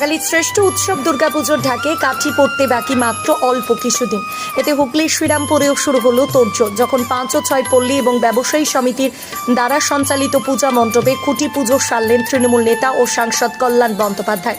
বাঙালির শ্রেষ্ঠ উৎসব দুর্গাপুজোর ঢাকে কাঠি পড়তে বাকি মাত্র অল্প কিছুদিন। এতে হুগলির শ্রীরামপুরেও শুরু হলো তোর্য যখন পাঁচ ও ছয় পল্লী এবং ব্যবসায়ী সমিতির দ্বারা সঞ্চালিত পূজা মণ্ডপে খুঁটি পুজো সারলেন তৃণমূল নেতা ও সাংসদ কল্যাণ বন্দ্যোপাধ্যায়।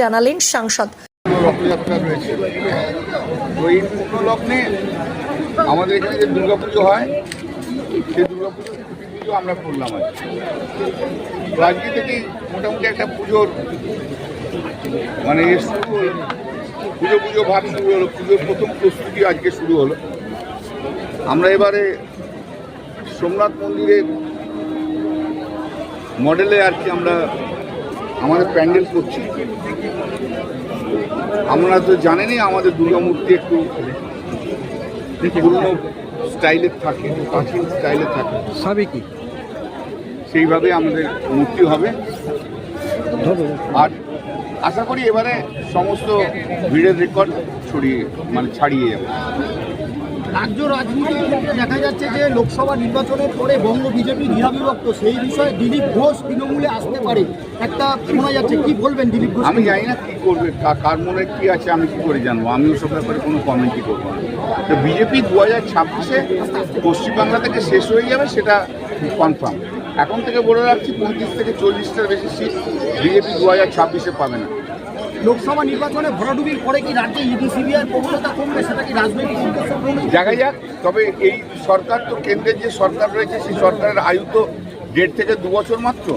জানালেন সাংসদ। রথযাত্রা রয়েছে তো এই উপলগ্নে আমাদের এখানে যে দুর্গাপুজো হয়, সেই দুর্গাপুজো পুজো আমরা করলাম আর। তো আজকে মোটামুটি একটা পুজোর মানে পুজো পুজো ভাব শুরু হলো, পুজোর প্রথম প্রস্তুতি আজকে শুরু হলো। আমরা এবারে সোমনাথ মন্দিরের মডেলে আর কি আমরা আমাদের প্যান্ডেল করছি। আমরা তো জানেনই আমাদের দুর্গা মূর্তি একটু পুরনো স্টাইলের থাকে প্রাচীন স্টাইলে থাকে। সবই কি? সেইভাবে আমাদের মূর্তি হবে। আর আশা করি এবারে সমস্ত ভিড়ের রেকর্ড ছড়িয়ে মানে ছাড়িয়ে যাবে। রাজ্য রাজনীতির দেখা যাচ্ছে যে লোকসভা নির্বাচনের পরে বঙ্গ বিজেপি দ্বিধাবিভক্ত সেই বিষয়ে দিলীপ ঘোষ তৃণমূলে আসতে পারে। একটা শোনা যাচ্ছে, কি বলবেন দিলীপ ঘোষ? আমি জানি না কী করবে কার মনে কী আছে, আমি কী করে জানব? আমি ওসব ব্যাপারে কোনো কমেন্টই করব না। তো বিজেপি দু হাজার ছাব্বিশে পশ্চিমবাংলা থেকে শেষ হয়ে যাবে, সেটা কনফার্ম এখন থেকে বলে রাখছি, পঁয়ত্রিশ থেকে চল্লিশটার বেশি সিট বিজেপি দু হাজার ছাব্বিশে পাবে না। লোকসভা নির্বাচনে ভরাডুবির পরে কি রাজ্যে ইডি সিবিআই প্রবণতা কমবে সেটা কি রাজনৈতিক? দেখা যাক তবে এই সরকার তো কেন্দ্রের যে সরকার রয়েছে সেই সরকারের আয়ু তো দেড় থেকে দু বছর মাত্র।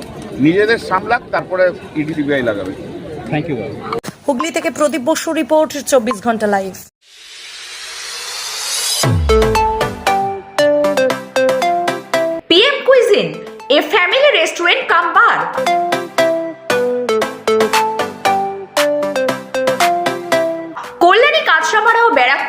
নিজেদের সামলাক তারপরে ইডি সিবিআই লাগাবে। থ্যাংক ইউ হুগলি থেকে প্রদীপ বসু রিপোর্ট চব্বিশ ঘণ্টা live. Cuisine, a family restaurant come